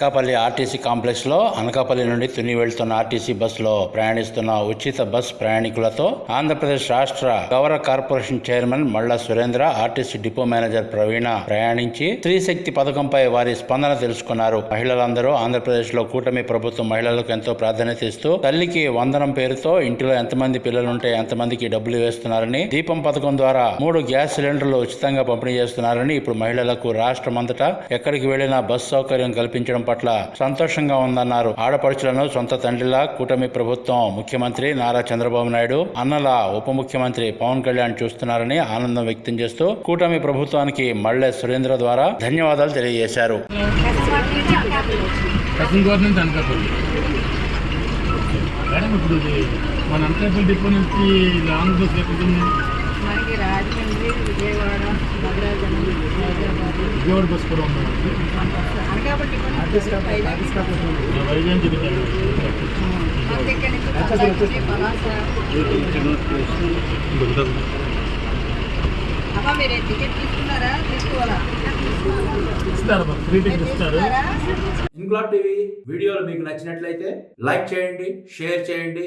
Anakapalli RTC కాంప్లెక్స్లో అనకాపల్లి నుండి తుని వెళ్తున్న ఆర్టీసీ బస్సులో ప్రయాణిస్తున్న ఉచిత బస్ ప్రయాణికులతో ఆంధ్రప్రదేశ్ రాష్ట్ర గౌరవ corporation chairman Malla Surendra RTC depot manager Praveena ప్రయాణించి స్త్రీశక్తి పథకంపై వారి స్పందన తెలుసుకున్నారు. మహిళలందరూ ఆంధ్రప్రదేశ్లో కూటమి ప్రభుత్వం మహిళలకు ఎంతో ప్రాధాన్యత ఇస్తూ తల్లికి వందనం పేరుతో ఇంటిలో ఎంతమంది పిల్లలుంటే ఎంతమందికి డబ్బులు వేస్తున్నారని దీపం పథకం ద్వారా మూడు గ్యాస్ సిలిండర్లు ఉచితంగా పంపిణీ చేస్తున్నారని ఇప్పుడు మహిళలకు రాష్ట్రమంతటా ఎక్కడికి వెళ్ళినా బస్ సౌకర్యం కల్పించడం పట్ల సంతోషంగా ఉందన్నారు. ఆడపడుచులను సొంత తండ్రిలా కూటమి ప్రభుత్వం ముఖ్యమంత్రి నారా చంద్రబాబు నాయుడు అన్నల ఉప ముఖ్యమంత్రి పవన్ కళ్యాణ్ చూస్తున్నారని ఆనందం వ్యక్తం చేస్తూ కూటమి ప్రభుత్వానికి మళ్ళే సురేంద్ర ద్వారా ధన్యవాదాలు తెలియజేశారు. Second government Anakapalli. మేడం ఇప్పుడు ఇది మన అనకాపల్లి డిపో నుంచి లాంగ్ బస్ ఎక్కడికి ఉంది? మనకి రాజమండ్రి విజయవాడ భద్రాచలం విజయవాడ బస్ కూడా ఉంది మనకి. అమ్మ మీరు టికెట్ తీసుకున్నారా తీసుకోవాలా ఇంక్లాబ్ టీవీ వీడియోలు మీకు నచ్చినట్లయితే లైక్ చేయండి షేర్ చేయండి